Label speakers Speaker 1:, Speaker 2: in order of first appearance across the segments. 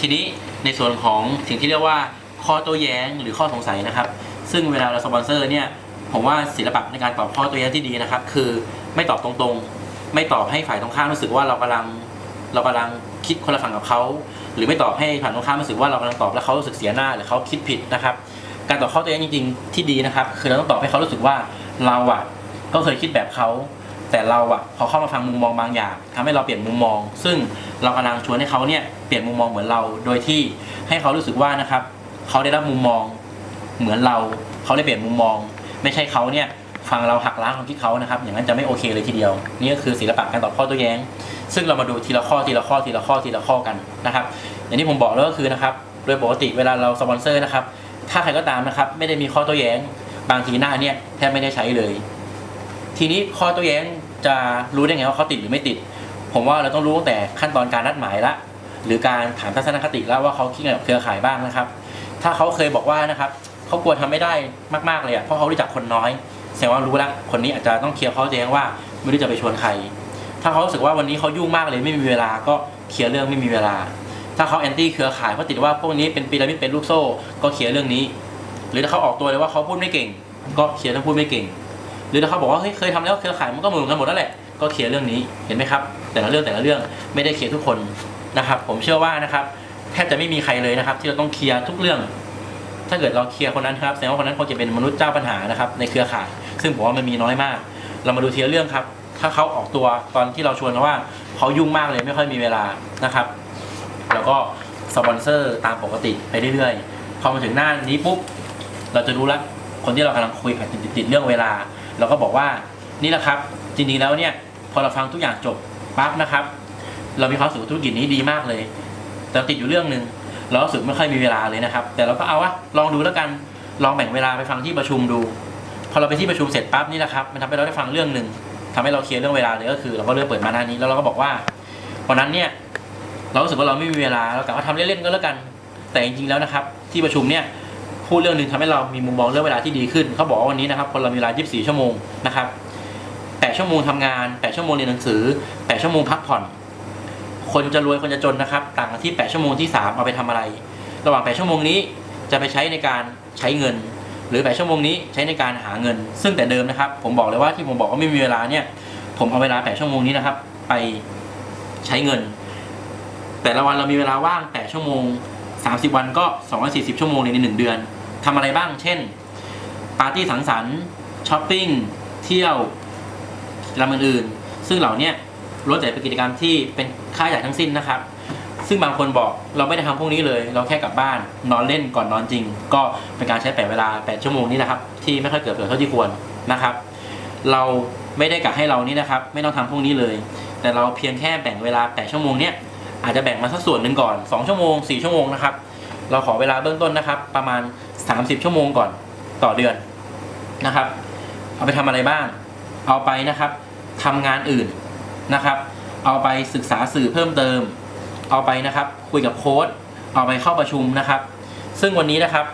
Speaker 1: ทีนี้ในส่วนของสิ่งที่เรียกว่าข้อโต้แย้งหรือข้อสงสัยนะครับ ซึ่งเวลาเราสปอนเซอร์เนี่ยผมว่าศิลปะในการตอบข้อโต้แย้งที่ดีนะครับ คือไม่ตอบตรงๆ ไม่ตอบให้ฝ่ายตรงข้ามรู้สึกว่าเรากำลังเรากำลังคิดคนละฝั่งกับเขาหรือไม่ตอบให้ฝ่ายตรงข้ามรู้สึกว่าเรากำลังตอบแล้วเขารู้สึกเสียหน้าหรือเขาคิดผิดนะครับ การตอบข้อโต้แย้งจริง ๆ ที่ดีนะครับ คือเราต้องตอบให้เขารู้สึกว่าเราอะก็เคยคิดแบบเขา แต่เราอะพอเข้ามาฟังมุมมองบางอย่างทำให้เราเปลี่ยนมุมมอง ซึ่งเรากำลังชวนให้เขาเนี่ยเปลี่ยนมุมมองเหมือนเรา โดยที่ให้เขารู้สึกว่านะครับเขาได้รับมุมมองเหมือนเราเขาได้เปลี่ยนมุมมอง ไม่ใช่เขาเนี่ยฟังเราหักล้างความคิดเขานะครับ อย่างนั้นจะไม่โอเคเลยทีเดียว นี่ก็คือศิลปะการตอบข้อโต้แย้ง ซึ่งเรามาดูทีละข้อทีละข้อทีละข้อทีละข้อกันนะครับ อย่างที่ผมบอกแล้วก็คือนะครับโดยปกติเวลาเราสปอนเซอร์นะครับถ้าใครก็ตามนะครับไม่ได้มีข้อโต้แย้ง บางทีหน้าเนี่ยแทบไม่ได้ใช้เลย ทีนี้ข้อโต้แย้งจะรู้ได้ไงว่าเขาติดหรือไม่ติด ผมว่าเราต้องรู้ตั้งแต่ขั้นตอนการนัดหมายละ หรือการถามทัศนคติแล้วว่าเขาคิดไงกับเครือข่ายบ้างนะครับ ถ้าเขาเคยบอกว่านะครับเขากลัวทำไม่ได้มากๆเลยอะเพราะเขารู้จักคนน้อย แสดงว่ารู้และคนนี้อาจจะต้องเคลียร์ข้อโต้แย้งว่าไม่รู้จะไปชวนใคร ถ้าเขารู้สึกว่าวันนี้เขายุ่งมากเลยไม่มีเวลาก็เคลียร์เรื่องไม่มีเวลา ถ้าเขาแอนตี้เครือข่ายเพราะติดว่าพวกนี้เป็นพีระมิดเป็นลูกโซ่ ก็เคลียร์เรื่องนี้ หรือถ้าเขาออกตัวเลยว่าเขาพูดไม่เก่ง ก็เคลียร์เรื่องพูดไม่เก่ง หรือถ้าเขาบอกว่าเฮ้ยเคยทำแล้วเครือข่ายมันก็เหมือนกันหมดแล้วแหละก็เคลียร์เรื่องนี้เห็นไหมครับ แต่ละเรื่องแต่ละเรื่องไม่ได้เคลียร์ทุกคนนะครับ ผมเชื่อว่านะครับแทบจะไม่มีใครเลยนะครับ ที่เราต้องเคลียร์ทุกเรื่อง ถ้าเกิดเราเคลียร์คนนั้นครับแสดงว่าคนนั้นคงจะเป็นมนุษย์เจ้าปัญหานะครับ ในเครือข่าย ซึ่งผมว่ามันมีน้อยมาก เรามาดูทีละเรื่องครับ ถ้าเขาออกตัวตอนที่เราชวนเขาว่าเขายุ่งมากเลยไม่ค่อยมีเวลานะครับ แล้วก็สปอนเซอร์ตามปกติไปเรื่อยๆพอมาถึงหน้านี้ปุ๊บเราจะรู้แล้วคนที่เรากำลังคุยอาจจะติดๆเรื่องเวลา เราก็บอกว่านี่แหละครับจริงๆแล้วเนี่ยพอเราฟังทุกอย่างจบปั๊บนะครับ เรามีความสุขธุรกิจนี้ดีมากเลย แต่ติดอยู่เรื่องหนึ่งเราสึกไม่ค่อยมีเวลาเลยนะครับ แต่เราก็เอาวะลองดูแล้วกันลองแบ่งเวลาไปฟังที่ประชุมดู พอเราไปที่ประชุมเสร็จปั๊บนี่แหละครับมันทำให้เราได้ฟังเรื่องหนึ่งทำให้เราเคลียร์เรื่องเวลาเลยก็คือ เราก็เริ่มเปิดมาหน้านี้แล้วเราก็บอกว่าวันนั้นเนี่ยเรารู้สึกว่าเราไม่มีเวลาเรากะว่าทำเล่นๆก็แล้วกัน แต่จริงๆแล้วนะครับ ที่ประชุมเนี่ย พูดเรื่องหนึ่งทำให้เรามีมุมมองเรื่องเวลาที่ดีขึ้นเขาบอกว่าวันนี้นะครับคนเรามีเวลา 24 ชั่วโมงนะครับ8ชั่วโมงทำงาน 8 ชั่วโมงเรียนหนังสือ 8 ชั่วโมงพักผ่อน คนจะรวยคนจะจนนะครับ ต่างกันที่ 8 ชั่วโมงที่ 3 เอาไปทำอะไร ระหว่าง 8 ชั่วโมงนี้จะไปใช้ในการใช้เงิน หรือ 8 ชั่วโมงนี้ใช้ในการหาเงิน ซึ่งแต่เดิมนะครับ ผมบอกเลยว่าที่ผมบอกว่าไม่มีเวลาเนี่ย ผมเอาเวลา 8 ชั่วโมงนี้นะครับ ไปใช้เงิน แต่ละวันเรามีเวลาว่าง 8 ชั่วโมง 30 วันก็ 240 ชั่วโมงในหนึ่งเดือน ทำอะไรบ้าง เช่น ปาร์ตี้สังสรรค์ช้อปปิ้ง เที่ยวรรอื่นๆซึ่งเหล่านี้ล้วนแต่เป็นกิจกรรมที่เป็นค่าใหญ่ทั้งสิ้นนะครับ ซึ่งบางคนบอกเราไม่ได้ทำพวกนี้เลย เราแค่กลับบ้านนอนเล่นก่อนนอนจริง ก็เป็นการใช้แปดเวลา 8 ชั่วโมงนี้นะครับ ที่ไม่ค่อยเกิดประโยชน์เท่าที่ควรนะครับ เราไม่ได้กะให้เรานี่นะครับ ไม่ต้องทำพวกนี้เลย แต่เราเพียงแค่แบ่งเวลา 8 ชั่วโมงเนี้ยอาจจะแบ่งมาสักส่วนหนึ่งก่อน 2 ชั่วโมง 4 ชั่วโมงนะครับ เราขอเวลาเบื้องต้นนะครับ ประมาณ 30 ชั่วโมงก่อนต่อเดือนนะครับ เอาไปทำอะไรบ้าง เอาไปนะครับทำงานอื่นนะครับ เอาไปศึกษาสื่อเพิ่มเติม เอาไปนะครับ คุยกับโค้ดเอาไปเข้าประชุมนะครับ ซึ่งวันนี้นะครับ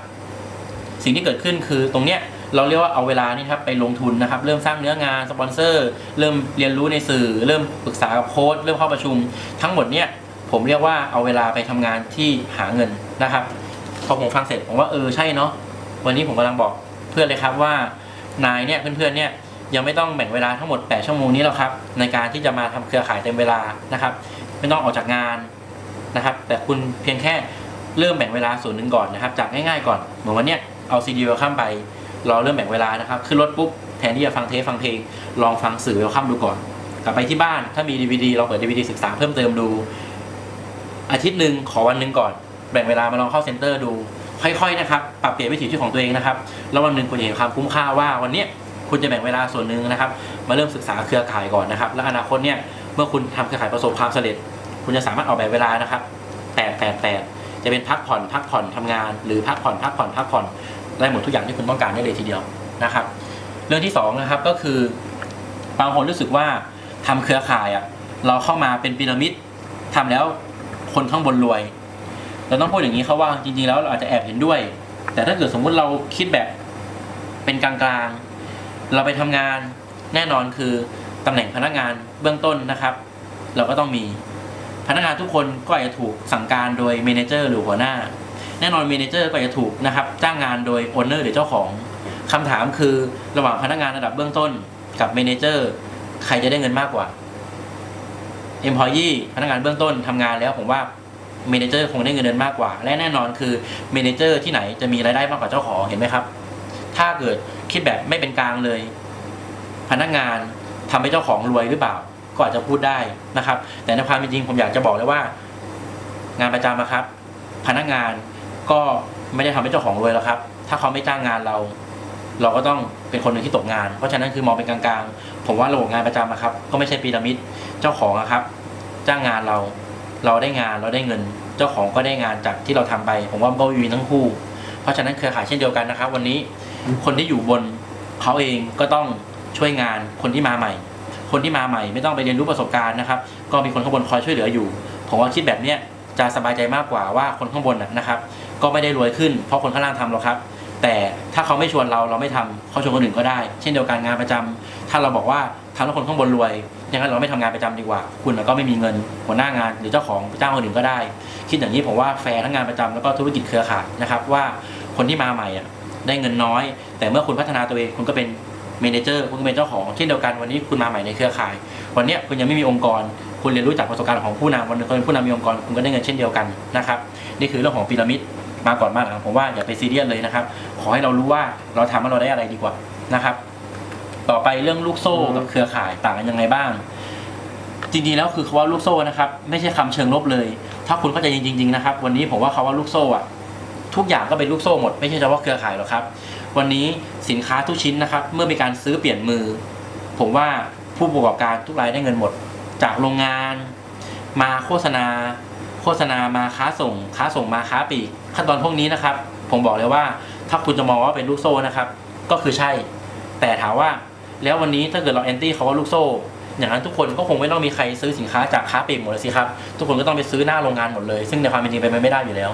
Speaker 1: สิ่งที่เกิดขึ้นคือตรงเนี้ยเราเรียกว่าเอาเวลานี่ครับไปลงทุนนะครับ เริ่มสร้างเนื้องานสปอนเซอร์ เริ่มเรียนรู้ในสื่อ เริ่มปรึกษากับโค้ดเริ่มเข้าประชุม ทั้งหมดเนี่ยผมเรียกว่าเอาเวลาไปทำงานที่หาเงินนะครับ อผมฟังเสร็จผมว่าเออใช่เนาะวันนี้ผมกำลังบอกเพื่อนเลยครับว่านายเนี่ยเพื่อนๆเนี่ยยังไม่ต้องแบ่งเวลาทั้งหมด 8 ชั่วโมงนี้หรอกครับ ในการที่จะมาทำเครือข่ายเต็มเวลานะครับ ไม่ต้องออกจากงานนะครับ แต่คุณเพียงแค่เริ่มแบ่งเวลาส่วนหนึ่งก่อนนะครับ จากง่ายๆก่อนเหมือนวันเนี้ยเอาซีดีเวลคัมไปรอเริ่มแบ่งเวลานะครับขึ้นรถปุ๊บแทนที่จะฟังเทปฟังเพลง ลองฟังสื่อเวลคัมดูก่อน กลับไปที่บ้านถ้ามีดีวดีลองเปิดดีวดีศึกษาเพิ่มเติมดู อาทิตย์หนึ่งขอวันหนึ่งก่อน แบ่งเวลามาลองเข้าเซ็นเตอร์ดู ค่อยๆนะครับปรับเปลี่ยนวิถีชีวิตของตัวเองนะครับแล้ววันหนึ่งคุณจะเห็นความคุ้มค่าว่าวันนี้คุณจะแบ่งเวลาส่วนหนึ่งนะครับ มาเริ่มศึกษาเครือข่ายก่อนนะครับ แล้วอนาคตเนี่ยเมื่อคุณทำเครือข่ายประสบความสำเร็จ คุณจะสามารถออกแบบเวลานะครับแปดแปดแปดจะเป็นพักผ่อนพักผ่อนทำงาน หรือพักผ่อนพักผ่อนพักผ่อนได้หมดทุกอย่างที่คุณต้องการได้เลยทีเดียวนะครับ เรื่องที่สองนะครับก็คือบางคนรู้สึกว่าทำเครือข่ายอะเราเข้ามาเป็นพีระมิดทำแล้วคนข้างบนรวย เราต้องพูดอย่างนี้เขาว่าจริงๆแล้วเราอาจจะแอบเห็นด้วย แต่ถ้าเกิดสมมุติเราคิดแบบเป็นกลางๆ เราไปทำงานแน่นอนคือตำแหน่งพนักงานเบื้องต้นนะครับ เราก็ต้องมีพนักงานทุกคนก็อาจจะถูกสั่งการโดยเมนเจอร์หรือหัวหน้า แน่นอนเมนเจอร์ก็อาจจะถูกนะครับจ้างงานโดยโอนเนอร์หรือเจ้าของคำถามคือระหว่างพนักงานระดับเบื้องต้นกับเมนเจอร์ใครจะได้เงินมากกว่า employee พนักงานเบื้องต้นทำงานแล้วผมว่า เมนเจอร์คงได้เงินเดือนมากกว่า และแน่นอนคือเมนเจอร์ที่ไหนจะมีรายได้มากกว่าเจ้าของเห็นไหมครับ ถ้าเกิดคิดแบบไม่เป็นกลางเลย พนักงานทำให้เจ้าของรวยหรือเปล่า ก็อาจจะพูดได้นะครับ แต่ในความเป็นจริงผมอยากจะบอกเลยว่า งานประจำนะครับ พนักงานก็ไม่ได้ทำให้เจ้าของรวยแล้วครับ ถ้าเขาไม่จ้างงานเรา เราก็ต้องเป็นคนหนึ่งที่ตกงาน เพราะฉะนั้นคือมองเป็นกลางๆ ผมว่าระบบงานประจำนะครับ ก็ไม่ใช่พีระมิด เจ้าของอะครับ จ้างงานเรา เราได้งานเราได้เงิน เจ้าของก็ได้งานจากที่เราทำไป ผมว่าก็วินทั้งคู่ เพราะฉะนั้นเครือข่ายเช่นเดียวกันนะครับ วันนี้คนที่อยู่บนเขาเองก็ต้องช่วยงานคนที่มาใหม่ คนที่มาใหม่ ไม่ต้องไปเรียนรู้ประสบการณ์นะครับ ก็มีคนข้างบนคอยช่วยเหลืออยู่ ผมว่าคิดแบบเนี้ยจะสบายใจมากกว่าว่าคนข้างบนนะครับ ก็ไม่ได้รวยขึ้น เพราะคนข้างล่างทำหรอกครับ แต่ถ้าเขาไม่ชวนเราเราไม่ทำเขาชวนคนอื่นก็ได้ เช่นเดียวกันงานประจำ ถ้าเราบอกว่าทำแล้วคนข้างบนรวยย่างนั้นเราไม่ทำงานประจำดีกว่า คุณก็ไม่มีเงินหัวหน้างานหรือเจ้าของจ้างคนอื่นก็ได้ คิดอย่างนี้ผมว่าแฟร์ทั้งงานประจำแล้วก็ธุรกิจเครือข่ายนะครับว่าคนที่มาใหม่อะได้เงินน้อย แต่เมื่อคุณพัฒนาตัวเองคุณก็เป็นเมเนเจอร์คุณก็เป็นเจ้าของเช่นเดียวกันวันนี้คุณมาใหม่ในเครือข่าย วันเนี้ยคุณยังไม่มีองค์กร คุณเรียนรู้จากประสบการณ์ของผู้นำวันหนึงคุณเป็นผู้นำมีองค์กรคุณก็ได้เงินเช่นเดียวกันนะครับนี่คือเรื่องของพีระมิดมาก่อนมาหลังผมว่าอย่าไปซีเรียสเลยนะครับขอให้เรารู้ว่าเราทำแล้วเราได้อะไรดีกว่านะครับ ต่อไปเรื่องลูกโซ่กับเครือข่ายต่างกันยังไงบ้าง จริงๆแล้วคือคำว่าลูกโซ่นะครับ ไม่ใช่คำเชิงลบเลย ถ้าคุณเข้าใจจริง ๆ นะครับ วันนี้ผมว่าคำว่าลูกโซ่อะทุกอย่างก็เป็นลูกโซ่หมดไม่ใช่เฉพาะเครือข่ายหรอกครับ วันนี้สินค้าทุกชิ้นนะครับ เมื่อมีการซื้อเปลี่ยนมือ ผมว่าผู้ประกอบการทุกรายได้เงินหมด จากโรงงาน มาโฆษณา โฆษณามาค้าส่ง ค้าส่งมาค้าปีกขั้นตอนพวกนี้นะครับ ผมบอกเลยว่า ถ้าคุณจะมองว่าเป็นลูกโซ่นะครับ ก็คือใช่ แต่ถามว่า แล้ววันนี้ถ้าเกิดเราแอนตี้เขาว่าลูกโซ่ อย่างนั้นทุกคนก็คงไม่ต้องมีใครซื้อสินค้าจากค้าปลีกหมดเลยสิครับ ทุกคนก็ต้องไปซื้อหน้าโรงงานหมดเลย ซึ่งในความเป็นจริงเป็นไปไม่ได้อยู่แล้ว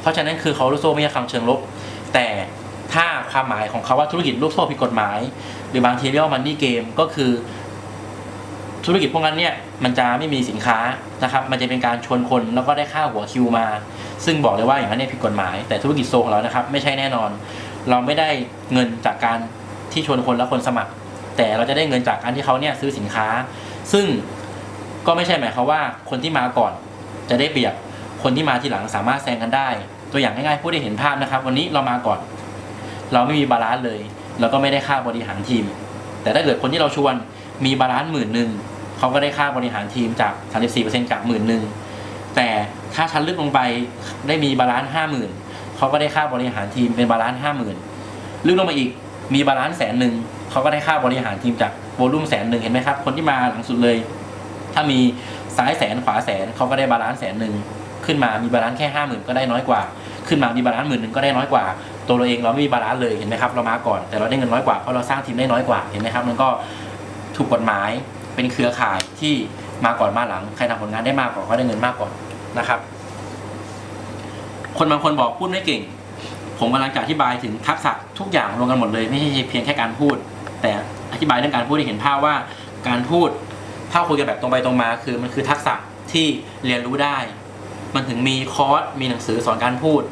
Speaker 1: เพราะฉะนั้นคือเขาลูกโซ่ไม่ใช่คำเชิงลบ แต่ถ้าความหมายของเขาว่าธุรกิจลูกโซ่ผิดกฎหมาย หรือบางทีเรียกว่ามันนี่เกมก็คือ ธุรกิจพวกนั้นเนี่ยมันจะไม่มีสินค้านะครับ มันจะเป็นการชวนคนแล้วก็ได้ค่าหัวคิวมา ซึ่งบอกเลยว่าอย่างนั้นเนี่ยผิดกฎหมาย แต่ธุรกิจโซของเรานะครับ ไม่ใช่แน่นอน เราไม่ได้เงินจากการที่ชวนคนและคนสมัคร แต่เราจะได้เงินจากการที่เขาเนี่ยซื้อสินค้า ซึ่งก็ไม่ใช่หมายความว่าคนที่มาก่อนจะได้เปรียบคนที่มาทีหลังสามารถแซงกันได้ ตัวอย่างง่ายๆพูดได้เห็นภาพนะครับ วันนี้เรามาก่อน เราไม่มีบาลานซ์เลยเราก็ไม่ได้ค่าบริหารทีม แต่ถ้าเกิดคนที่เราชวนมีบาลานซ์หมื่นหนึ่งเขาก็ได้ค่าบริหารทีมจาก34%จากหมื่นหนึ่งแต่ถ้าชั้นลึกลงไปได้มีบาลานซ์ห้าหมื่นเขาก็ได้ค่าบริหารทีมเป็นบาลานซ์ห้าหมื่นลึกลงมาอีกมีบาลานซ์แสนหนึ่ง เขาก็ได้ค่าบริหารทีมจากโวลุ่มแสนหนึ่งเห็นไหมครับ คนที่มาหลังสุดเลย ถ้ามีซ้ายแสนขวาแสนเขาก็ได้บาลานซ์แสนหนึ่งขึ้นมามีบาลานซ์แค่ห้าหมื่นก็ได้น้อยกว่า ขึ้นมามีบาลานซ์หมื่นหนึ่งก็ได้น้อยกว่า ตัวเราเองเราไม่มีบาลานซ์เลยเห็นไหมครับเรามาก่อนแต่เราได้เงินน้อยกว่าเพราะเราสร้างทีมได้น้อยกว่าเห็นไหมครับมันก็ถูกกฎหมายเป็นเครือข่ายที่มาก่อนมาหลังใครทำผลงานได้มากกว่าเขาได้เงินมากกว่านะครับ คนบางคนบอกพูดไม่เก่ง ผมกำลังจะอธิบายถึงทักษะทุกอย่างรวมกันหมดเลย ไม่ใช่เพียงแค่การพูด ธิบายเรื่องการพูดให้เห็นภาพว่าการพูดถ้าคุยกันแบบตรงไปตรงมา คือมันคือทักษะที่เรียนรู้ได้ มันถึงมีคอร์สมีหนังสือสอนการพูด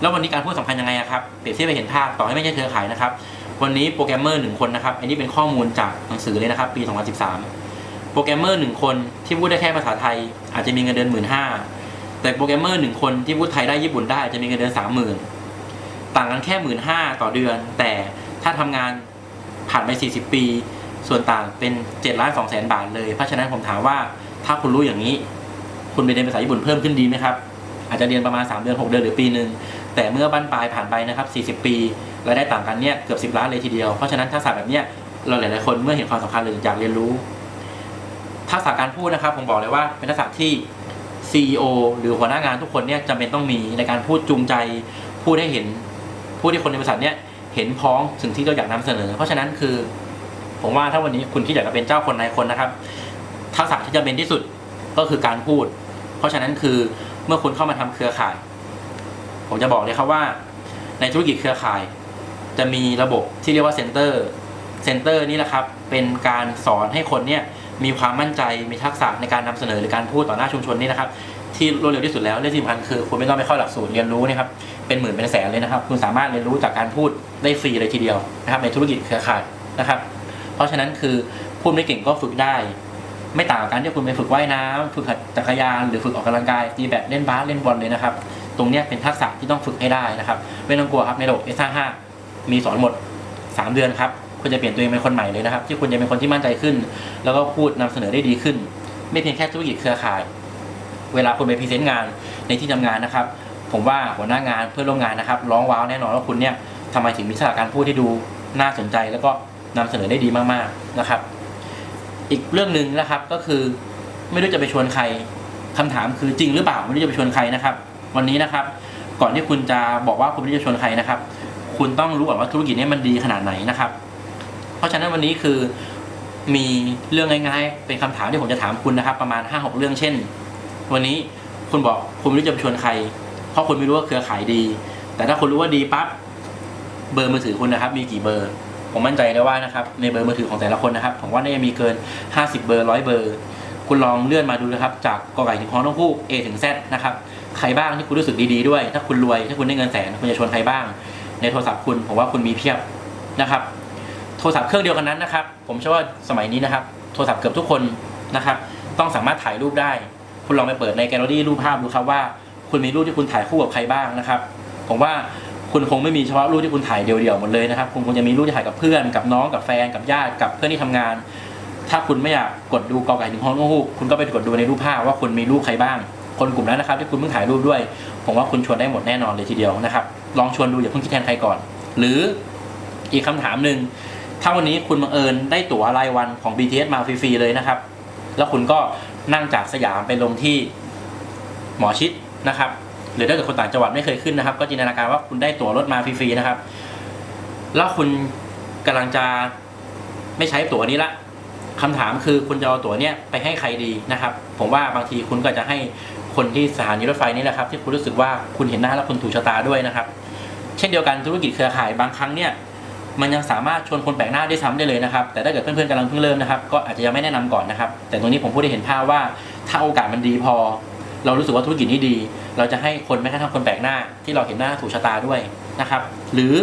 Speaker 1: แล้ววันนี้การพูดสำคัญยังไงครับเปรียบเทียบไปเห็นภาพต่อให้ไม่ใช่เครือข่ายนะครับ วันนี้โปรแกรมเมอร์หนึ่งคนนะครับอันนี้เป็นข้อมูลจากหนังสือเลยนะครับ ปี 2013 โปรแกรมเมอร์หนึ่งคนที่พูดได้แค่ภาษาไทย อาจจะมีเงินเดือนหมื่นห้าแต่โปรแกรมเมอร์หนึ่งคนที่พูดไทยได้ญี่ปุ่นได้อาจจะมีเงินเดือนสามหมื่นต่างกันแค่หมื่นห้าต่อเดือน แต่ถ้าทำงาน ผ่านไป 40 ปี ส่วนต่างเป็น7ล้าน2แสนบาทเลย เพราะฉะนั้นผมถามว่าถ้าคุณรู้อย่างนี้ คุณไปเรียนภาษาญี่ปุ่นเพิ่มขึ้นดีไหมครับ อาจจะเรียนประมาณ 3 เดือน 6 เดือนหรือปีหนึ่งแต่เมื่อบั้นปลายผ่านไปนะครับ 40 ปีรายได้ต่างกันเนี่ยเกือบ 10 ล้านเลยทีเดียว เพราะฉะนั้นทักษะแบบเนี้ยเราหลายๆคนเมื่อเห็นความสำคัญเลยอยากเรียนรู้ ทักษะการพูดนะครับผมบอกเลยว่าเป็นทักษะที่ CEO หรือหัวหน้างานทุกคนเนี่ยจำเป็นต้องมีในการพูดจูงใจ พูดให้เห็น พูดให้คนในบริษัทเนี่ย เห็นพ้องสิ่งที่เราอยากนำเสนอ เพราะฉะนั้นคือ ผมว่าถ้าวันนี้คุณที่อยากจะเป็นเจ้าคนนายคนนะครับ ทักษะที่จะเป็นที่สุดก็คือการพูด เพราะฉะนั้นคือเมื่อคุณเข้ามาทำเครือข่าย ผมจะบอกเลยครับว่า ในธุรกิจเครือข่าย จะมีระบบที่เรียกว่าเซ็นเตอร์เซ็นเตอร์นี่แหละครับ เป็นการสอนให้คนเนี่ยมีความมั่นใจมีทักษะในการนำเสนอหรือการพูดต่อหน้าชุมชนนี่นะครับ ที่รวดเร็วที่สุดแล้วเรื่องที่สำคัญคือคุณไม่ต้องไปเข้าหลักสูตรเรียนรู้นะครับ เป็นหมื่นเป็นแสนเลยนะครับ คุณสามารถเรียนรู้จากการพูดได้ฟรีเลยทีเดียวนะครับ ในธุรกิจเครือข่ายนะครับ เพราะฉะนั้นคือพูดไม่เก่งก็ฝึกได้ ไม่ต่างกับการที่คุณไปฝึกว่ายน้ำฝึกขับจักรยานหรือฝึกออกกำลังกายตีแบดเล่นบาสเล่นบอลเลยนะครับ ตรงนี้เป็นทักษะที่ต้องฝึกให้ได้นะครับไม่ต้องกลัวครับในระบบ S55 มีสอนหมด 3 เดือนครับคุณจะเปลี่ยนตัวเองเป็นคนใหม่เลยนะครับ ที่คุณจะเป็นคนที่มั่นใจขึ้น แล้วก็พูดนำเสนอได้ดีขึ้น ไม่เพียงแค่ธุรกิจเครือข่าย เวลาคุณไปพรีเซนต์งานในที่ทำงานนะครับ ผมว่าหัวหน้างานเพื่อนร่วมงานนะครับ ร้องว้าวแน่นอนว่าคุณเนี่ยทำไมถึงมีทักษะการพูดที่ดูน่าสนใจ แล้วก็นำเสนอได้ดีมากๆนะครับ อีกเรื่องหนึ่งนะครับก็คือไม่รู้จะไปชวนใครคำถามคือจริงหรือเปล่าไม่รู้จะไปชวนใครนะครับ วันนี้นะครับ ก่อนที่คุณจะบอกว่าคุณไม่รู้จะชวนใครนะครับ คุณต้องรู้ก่อนว่าธุรกิจนี้มันดีขนาดไหนนะครับ เพราะฉะนั้นวันนี้คือมีเรื่องง่ายๆ เป็นคำถามที่ผมจะถามคุณนะครับ ประมาณ5-6เรื่องเช่น วันนี้คุณบอกคุณไม่รู้จะไปชวนใคร เพราะคุณไม่รู้ว่าเครือข่ายดี แต่ถ้าคุณรู้ว่าดีปั๊บเบอร์มือถือคุณนะครับ มีกี่เบอร์ ผมมั่นใจเลยว่านะครับในเบอร์มือถือของแต่ละคนนะครับผมว่าน่าจะมีเกิน 50 เบอร์ร้อยเบอร์ คุณลองเลื่อนมาดูนะครับ จากกอไก่ถึงคองต้องคู่ A ถึง Z นะครับใครบ้างที่คุณรู้สึกดีๆด้วย ถ้าคุณรวยถ้าคุณได้เงินแสนคุณจะชวนใครบ้าง ในโทรศัพท์คุณผมว่าคุณมีเพียบนะครับ โทรศัพท์เครื่องเดียวกันนั้นนะครับ ผมเชื่อว่าสมัยนี้นะครับ โทรศัพท์เกือบทุกคนนะครับ ต้องสามารถถ่ายรูปได้ คุณลองไปเปิดในแกลเลอรี่รูปภาพดูครับว่า คุณมีรูปที่คุณถ่ายคู่กับใครบ้างนะครับ ผมว่าคุณคงไม่มีเฉพาะรูปที่คุณถ่ายเดี่ยวๆหมดเลยนะครับ คุณคงจะมีรูปที่ถ่ายกับเพื่อน กับน้อง กับแฟน กับญาติ กับเพื่อนที่ทำงาน ถ้าคุณไม่อยากกดดูกอไก่ถึงห้องลูกคุณก็ไปกดดูในรูปภาพว่าคุณมีรูปใครบ้าง คนกลุ่มนั้นนะครับที่คุณเพิ่งถ่ายรูปด้วย ผมว่าคุณชวนได้หมดแน่นอนเลยทีเดียวนะครับ ลองชวนดูอย่าเพิ่งคิดแทนใครก่อน หรืออีกคำถามหนึ่ง ถ้าวันนี้คุณบังเอิญได้ตั๋วรายวันของ BTS มาฟรีๆเลยนะครับ แล้วคุณก็นั่งจากสยามไปลงที่หมอชิด นะครับหรือถ้าเกิดคนต่างจังหวัดไม่เคยขึ้นนะครับ ก็จินตนาการว่าคุณได้ตั๋วรถมาฟรีๆนะครับ แล้วคุณกำลังจะไม่ใช้ตั๋วนี้ละคำถามคือคุณจะเอาตั๋วเนี้ยไปให้ใครดีนะครับ ผมว่าบางทีคุณก็จะให้คนที่สถานีรถไฟนี่แหละครับ ที่คุณรู้สึกว่าคุณเห็นหน้าแล้วคุณถูกชะตาด้วยนะครับ เช่นเดียวกันธุรกิจเครือข่ายบางครั้งเนี่ยมันยังสามารถชวนคนแปลกหน้าได้ซ้ำได้เลยนะครับ แต่ถ้าเกิดเพื่อนๆกำลังเพิ่งเริ่มนะครับ ก็อาจจะยังไม่แนะนำก่อนนะครับ แต่ตรงนี้ผมพูดได้เห็นภาพว่าถ้าโอกาสมันดีพอ เรารู้สึกว่าธุรกิจนี้ดี เราจะให้คนแม้กระทั่งคนแปลกหน้า ที่เราเห็นหน้าถูกชะตาด้วยนะครับ หรือ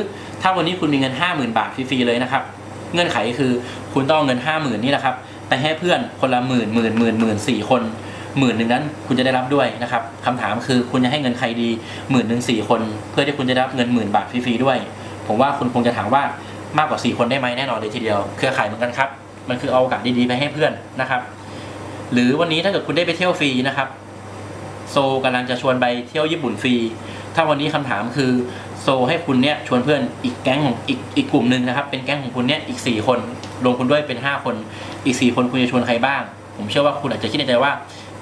Speaker 1: ถ้าวันนี้คุณมีเงิน 50,000 บาทฟรีๆเลยนะครับ เงื่อนไขคือคุณต้องเอาเงิน 50,000นี่แหละครับไปให้เพื่อนคนละหมื่นหมื่นหมื่นหมื่นสี่คนหมื่นหนึ่งนั้นคุณจะได้รับด้วยนะครับคำถามคือคุณจะให้เงินใครดีหมื่นหนึ่งสี่คน เพื่อที่คุณจะได้รับเงินหมื่นบาทฟรีๆด้วย ผมว่าคุณคงจะถามว่ามากกว่า 4 คนได้ไหมแน่นอนเลยทีเดียว เครือข่ายเหมือนกันครับ มันคือเอาโอกาสดีๆไปให้เพื่อนนะครับ หรือวันนี้ถ้าเกิดคุณได้ไปเที่ยวฟรีนะครับ โซกำลังจะชวนไปเที่ยวญี่ปุ่นฟรี ถ้าวันนี้คำถามคือโซให้คุณเนี่ยชวนเพื่อนอีกแก๊งของอีกอีกกลุ่มหนึ่งนะครับ เป็นแก๊งของคุณเนี่ยอีก 4 คนรวมคุณด้วยเป็น 5 คน อีก 4 คนคุณจะชวนใครบ้าง ผมเชื่อว่าคุณอาจจะคิดในใจว่า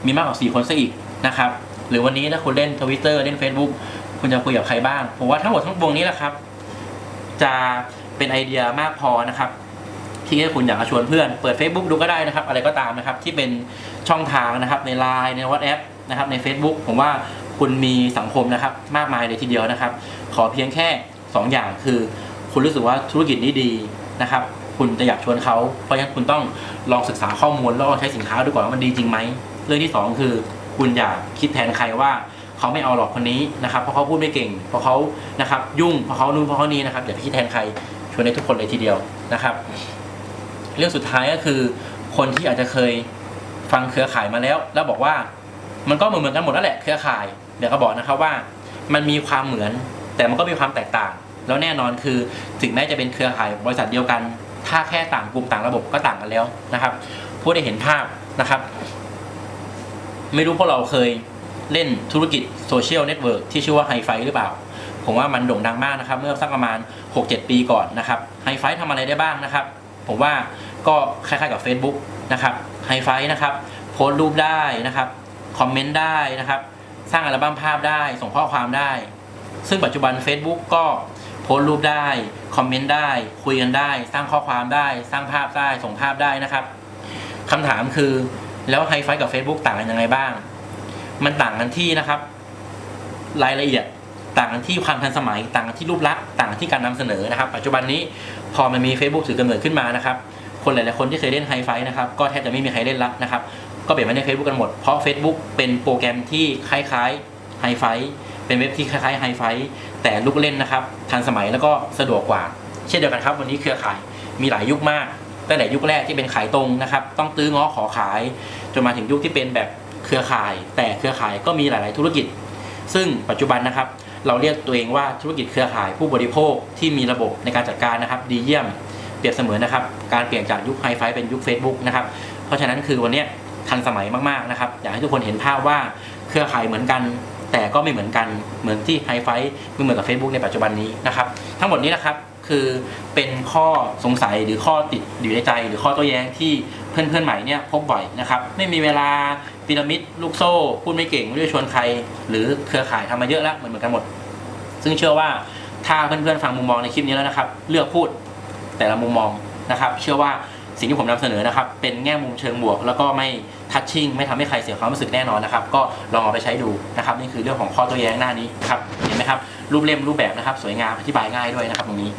Speaker 1: มีมากกว่า 4 คนซะอีกนะครับ หรือวันนี้ถ้าคุณเล่นทวิตเตอร์เล่น Facebook คุณจะคุยกับใครบ้าง ผมว่าทั้งหมดทั้งปวงนี้แหละครับ จะเป็นไอเดียมากพอนะครับ ที่ให้คุณอยากจะชวนเพื่อน เปิด Facebook ดูก็ได้นะครับ อะไรก็ตามนะครับที่เป็นช่องทางนะครับใน Line ใน WhatsApp นะครับใน Facebook ผมว่าคุณมีสังคมนะครับมากมายเลยทีเดียวนะครับ ขอเพียงแค่ 2 อย่างคือ คุณรู้สึกว่าธุรกิจนี้ดีนะครับ คุณจะอยากชวนเขาเพราะฉะนั้นคุณต้องลองศึกษาข้อมูลแล้วลองใช้สินค้าดูก่อนว่ามันดีจริงไหมเรื่องที่สองคือ คุณอย่าคิดแทนใครว่าเขาไม่เอาหรอกคนนี้นะครับเพราะเขาพูดไม่เก่ง เพราะเขานะครับยุ่งเพราะเขานู่นเพราะเขานี่นะครับอย่าไปคิดแทนใครชวนได้ทุกคนเลยทีเดียวนะครับ เรื่องสุดท้ายก็คือ คนที่อาจจะเคยฟังเครือข่ายมาแล้ว แล้วบอกว่า มันก็เหมือนเหมือนกันหมดนั่นแหละเครือข่าย เดี๋ยวก็บอกนะครับว่า มันมีความเหมือนแต่มันก็มีความแตกต่าง แล้วแน่นอนคือถึงแม้จะเป็นเครือข่ายบริษัทเดียวกัน ถ้าแค่ต่างกลุ่มต่างระบบก็ต่างกันแล้วนะครับพูดได้เห็นภาพนะครับ ไม่รู้พวกเราเคยเล่นธุรกิจโซเชียลเน็ตเวิร์กที่ชื่อว่าไฮไฟหรือเปล่า ผมว่ามันโด่งดังมากนะครับ เมื่อสักประมาณ 6-7 ปีก่อนนะครับไฮไฟทำอะไรได้บ้างนะครับ ผมว่าก็คล้ายๆกับ Facebook นะครับไฮไฟนะครับโพสต์รูปได้นะครับ คอมเมนต์ได้นะครับ สร้างอัลบั้มภาพได้ ส่งข้อความได้ ซึ่งปัจจุบัน Facebook ก็โพสต์รูปได้ คอมเมนต์ได้ คุยกันได้ สร้างข้อความได้ สร้างภาพได้ ส่งภาพได้นะครับคำถามคือแล้วไฮไฟกับ Facebook ต่างกันยังไงบ้าง มันต่างกันที่นะครับ รายละเอียดต่างกันที่ความทันสมัย ต่างกันที่รูปลักษณ์ต่างกันที่การนำเสนอนะครับ ปัจจุบันนี้พอมันมี Facebook ถือกำเนิดขึ้นมานะครับคคนหลาย ๆ คนที่เคยเล่นไฮไฟนะครับ ก็แทบจะไม่มีใครเล่นละนะครับ ก็เปลี่ยนมาใน Facebook กันหมด เพราะ Facebook เป็นโปรแกรมที่คล้ายๆไฮไฟเป็นเว็บที่คล้ายๆไฮไฟแต่ลูกเล่นนะครับ ทันสมัยแล้วก็สะดวกกว่า เช่นเดียวกันครับ วันนี้เครือข่ายมีหลายยุคมากตั้งแต่ยุคแรกที่เป็นขายตรงนะครับ ต้องตื้อง้อขอขาย จนมาถึงยุคที่เป็นแบบเครือข่าย แต่เครือข่ายก็มีหลาย ๆ ธุรกิจ ซึ่งปัจจุบันนะครับ เราเรียกตัวเองว่าธุรกิจเครือข่ายผู้บริโภคที่มีระบบในการจัดการนะครับ ดีเยี่ยมเปรียบเสมือนนะครับ การเปลี่ยนจากยุคไฮไฟเป็นยุค Facebook นะครับ เพราะฉะนั้นคือวันนี้ ทันสมัยมากๆนะครับ อยากให้ทุกคนเห็นภาพว่าเครือข่ายเหมือนกัน แต่ก็ไม่เหมือนกันเหมือนที่ไฮไฟไม่เหมือนกับ Facebook ในปัจจุบันนี้นะครับ ทั้งหมดนี้นะครับคือเป็นข้อสงสัยหรือข้อติดอยู่ในใจ หรือข้อโต้แย้งที่เพื่อนๆใหม่เนี่ยพบบ่อยนะครับ ไม่มีเวลาพีระมิด ลูกโซ่ พูดไม่เก่ง ไม่รู้จะชวนใคร หรือเครือข่ายทำมาเยอะแล้วเหมือนเหมือนกันหมด ซึ่งเชื่อว่าถ้าเพื่อนๆฟังมุมมองในคลิปนี้แล้วนะครับ เลือกพูดแต่ละมุมมองนะครับ เชื่อว่า สิ่งที่ผมนำเสนอนะครับ เป็นแง่มุมเชิงบวก แล้วก็ไม่ทัชชิ่งไม่ทำให้ใครเสียความรู้สึกแน่นอนนะครับ ก็ลองเอาไปใช้ดูนะครับ นี่คือเรื่องของข้อตัวแย้งหน้านี้ครับเห็นไหมครับรูปเล่มรูปแบบนะครับ สวยงามอธิบายง่ายด้วยนะครับตรงนี้